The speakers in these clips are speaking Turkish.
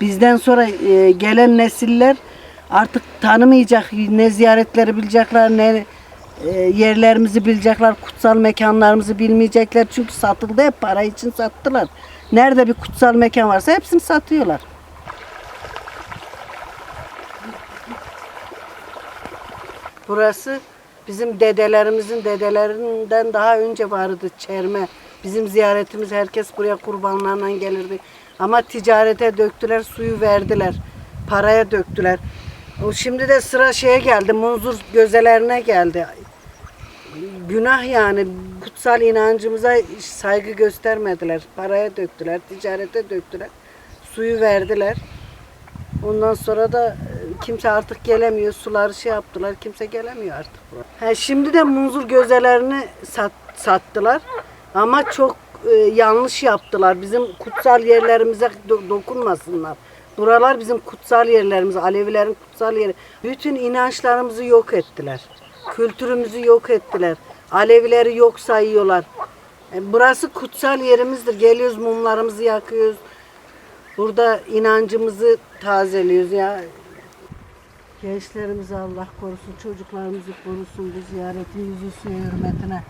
Bizden sonra e, gelen nesiller artık tanımayacak, ne ziyaretleri bilecekler, ne e, yerlerimizi bilecekler, kutsal mekanlarımızı bilmeyecekler. Çünkü satıldı hep para için sattılar. Nerede bir kutsal mekan varsa hepsini satıyorlar. Burası bizim dedelerimizin dedelerinden daha önce vardı çerme. Bizim ziyaretimiz herkes buraya kurbanlarla gelirdi. Ama ticarete döktüler, suyu verdiler. Paraya döktüler. O şimdi de sıra şeye geldi, munzur gözelerine geldi. Günah yani kutsal inancımıza saygı göstermediler. Paraya döktüler, ticarete döktüler. Suyu verdiler. Ondan sonra da e, kimse artık gelemiyor. Suları şey yaptılar. Kimse gelemiyor artık. Ha, şimdi de munzur gözelerini sat, sattılar. Ama çok e, yanlış yaptılar. Bizim kutsal yerlerimize do- dokunmasınlar. Buralar bizim kutsal yerlerimiz. Alevilerin kutsal yeri. Bütün inançlarımızı yok ettiler. Kültürümüzü yok ettiler. Alevileri yok sayıyorlar. E, burası kutsal yerimizdir. Geliyoruz mumlarımızı yakıyoruz. Burada inancımızı tazeliyoruz ya. Gençlerimizi Allah korusun, çocuklarımızı korusun bu ziyaretin yüzü suyu hürmetine.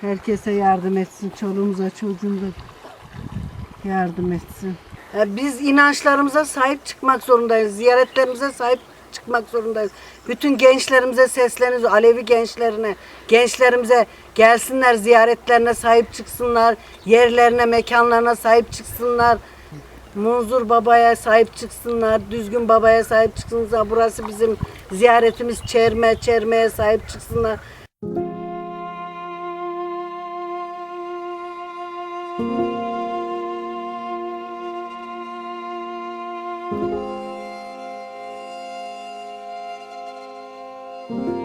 Herkese yardım etsin, çoluğumuza çocuğumuza yardım etsin. Ya Biz inançlarımıza sahip çıkmak zorundayız, ziyaretlerimize sahip çıkmak zorundayız. Bütün gençlerimize sesleniyoruz, Alevi gençlerine, gençlerimize gelsinler ziyaretlerine sahip çıksınlar, yerlerine, mekanlarına sahip çıksınlar. Munzur babaya sahip çıksınlar, düzgün babaya sahip çıksınlar. Burası bizim ziyaretimiz çerme, çermeye sahip çıksınlar. thank you.